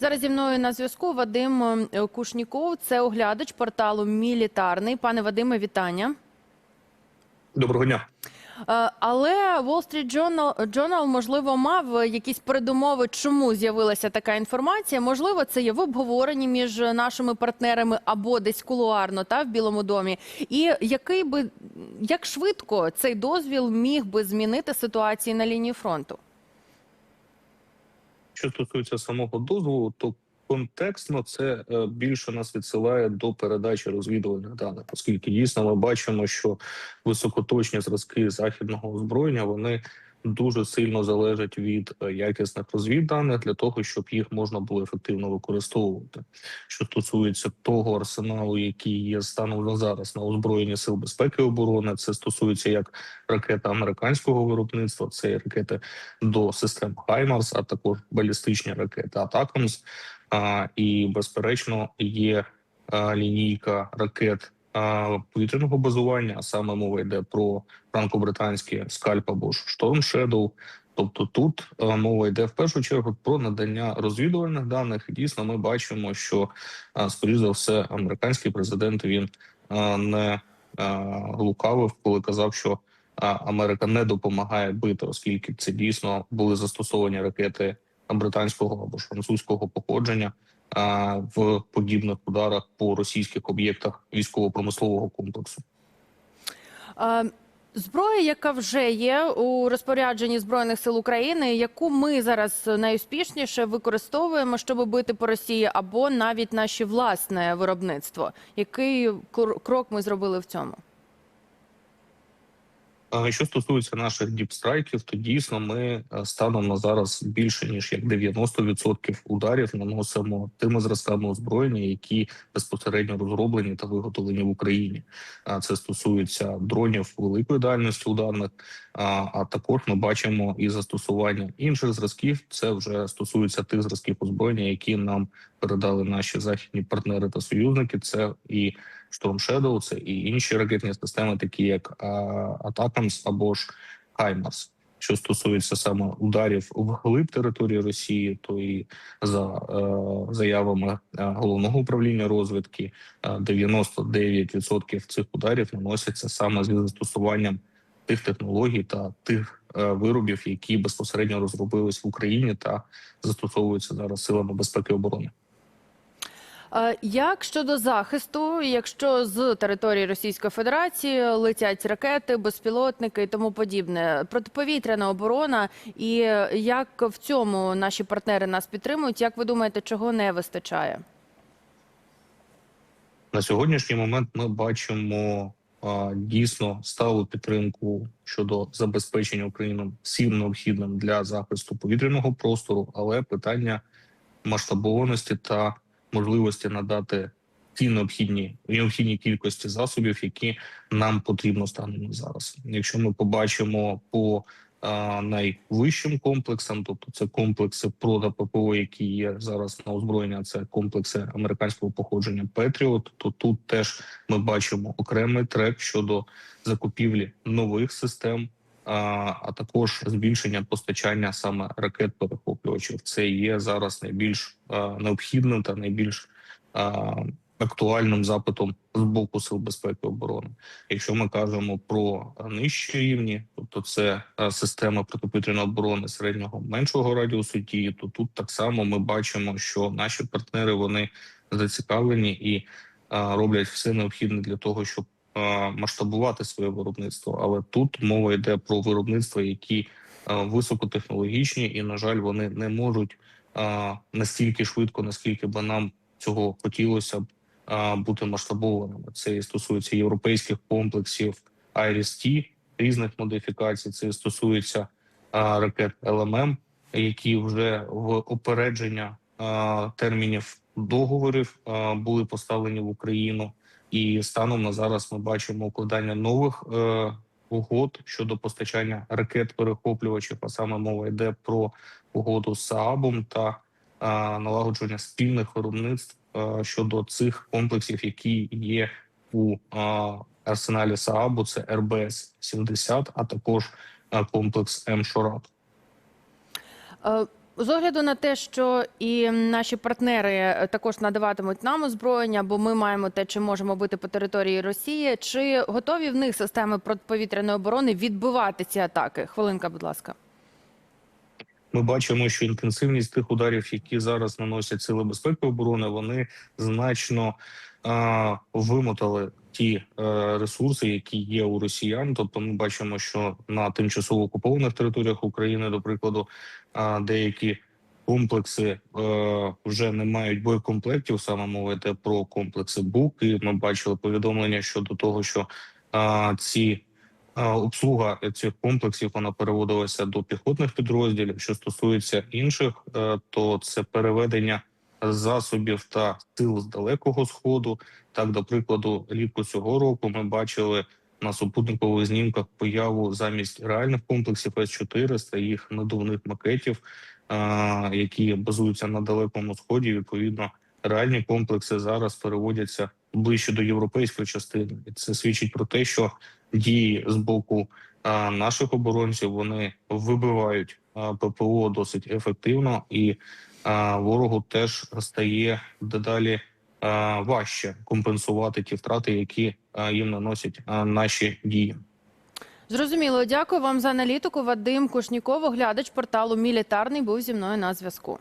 Зараз зі мною на зв'язку Вадим е, Кушніков, це оглядач порталу Мілітарний. Пане Вадиме, вітання. Доброго дня. Е, Але Wall Street Journal, Journal, можливо, мав якісь передумови, чому з'явилася така інформація. Можливо, це є в обговоренні між нашими партнерами або десь кулуарно та в Білому домі. І який би як швидко цей дозвіл міг би змінити ситуації на лінії фронту? Що стосується самого дозволу, то контекстно це е, більше нас відсилає до передачі розвідувальних даних, оскільки дійсно ми бачимо, що високоточні зразки західного озброєння вони дуже сильно залежать від е, якісних розвідданих для того, щоб їх можна було ефективно використовувати. Що стосується того арсеналу, який є станом зараз на озброєнні сил безпеки і оборони, це стосується як ракет американського виробництва, це і ракети до систем Хаймарс, а також балістичні ракети Атакамс. І безперечно є лінійка ракет повітряного базування. А саме мова йде про франко-британські скальп або ж Шторм Shadow. Тобто тут мова йде в першу чергу про надання розвідувальних даних. Дійсно, ми бачимо, що скоріш за все американський президент він не лукавив, коли казав, що Америка не допомагає бити, оскільки це дійсно були застосовані ракети британського або ж французького походження в подібних ударах по російських об'єктах військово-промислового комплексу. Зброя, яка вже є у розпорядженні збройних сил України, яку ми зараз найуспішніше використовуємо, щоб бити по Росії, або навіть наше власне виробництво. Який кр- крок ми зробили в цьому? Що стосується наших діпстрайків, то дійсно ми е, станом на зараз більше ніж як 90% ударів наносимо тими зразками озброєння, які безпосередньо розроблені та виготовлені в Україні. Це стосується дронів великої дальності ударних. А також ми бачимо і застосування інших зразків. Це вже стосується тих зразків озброєння, які нам передали наші західні партнери та союзники. Це і Storm Shadow, це і інші ракетні системи, такі як Атакамс або ж Хаймарс. Що стосується саме ударів вглиб території Росії, то і за е, заявами е, головного управління розвідки, е, 99% цих ударів наносяться саме з застосуванням тих технологій та тих е, виробів, які безпосередньо розробились в Україні та застосовуються зараз силами безпеки і оборони. Як щодо захисту, якщо з території Російської Федерації летять ракети, безпілотники і тому подібне, протиповітряна оборона, і як в цьому наші партнери нас підтримують? Як ви думаєте, чого не вистачає? На сьогоднішній момент ми бачимо а, дійсно сталу підтримку щодо забезпечення України всім необхідним для захисту повітряного простору, але питання масштабованості та можливості надати ті необхідні необхідні кількості засобів, які нам потрібно станом зараз. Якщо ми побачимо по а, найвищим комплексам, тобто це комплекси прода ППО, які є зараз на озброєння, це комплекси американського походження Петріот. То тут теж ми бачимо окремий трек щодо закупівлі нових систем. А, також збільшення постачання саме ракет перехоплювачів. Це є зараз найбільш необхідним та найбільш актуальним запитом з боку сил безпеки і оборони. Якщо ми кажемо про нижчі рівні, тобто це система протиповітряної оборони середнього меншого радіусу дії, то тут так само ми бачимо, що наші партнери вони зацікавлені і роблять все необхідне для того, щоб масштабувати своє виробництво. Але тут мова йде про виробництва, які високотехнологічні, і на жаль, вони не можуть настільки швидко, наскільки би нам цього хотілося б бути масштабованими. Це стосується європейських комплексів IRIS-T, різних модифікацій. Це стосується ракет ЛММ, які вже в опередження термінів договорів були поставлені в Україну. І станом на зараз ми бачимо укладання нових е, угод щодо постачання ракет перехоплювачів. А саме мова йде про угоду з Саабом та е, налагодження спільних виробництв е, щодо цих комплексів, які є у е, арсеналі Саабу. Це РБС 70 а також е, комплекс М Шорат. З огляду на те, що і наші партнери е, також надаватимуть нам озброєння, бо ми маємо те, чи можемо бити по території Росії. Чи готові в них системи протиповітряної оборони відбивати ці атаки? Хвилинка, будь ласка. Ми бачимо, що інтенсивність тих ударів, які зараз наносять сили безпеки оборони, вони значно а, вимотали ті е, ресурси, які є у росіян. Тобто, ми бачимо, що на тимчасово окупованих територіях України, до прикладу, а, деякі комплекси е, вже не мають боєкомплектів. Саме мова йде про комплекси БУК. І ми бачили повідомлення щодо того, що а, ці Е, Обслуга цих комплексів вона переводилася до піхотних підрозділів. Що стосується інших, е, то це переведення засобів та сил з далекого сходу. Так, до прикладу, літку цього року ми бачили на супутникових знімках появу замість реальних комплексів С-400, їх надувних макетів, е, які базуються на далекому сході. Відповідно, реальні комплекси зараз переводяться ближче до європейської частини. І це свідчить про те, що дії з боку наших оборонців вони вибивають ППО досить ефективно, і ворогу теж стає дедалі важче компенсувати ті втрати, які їм наносять наші дії. Зрозуміло, дякую вам за аналітику. Вадим Кушніков, оглядач порталу Мілітарний, був зі мною на зв'язку.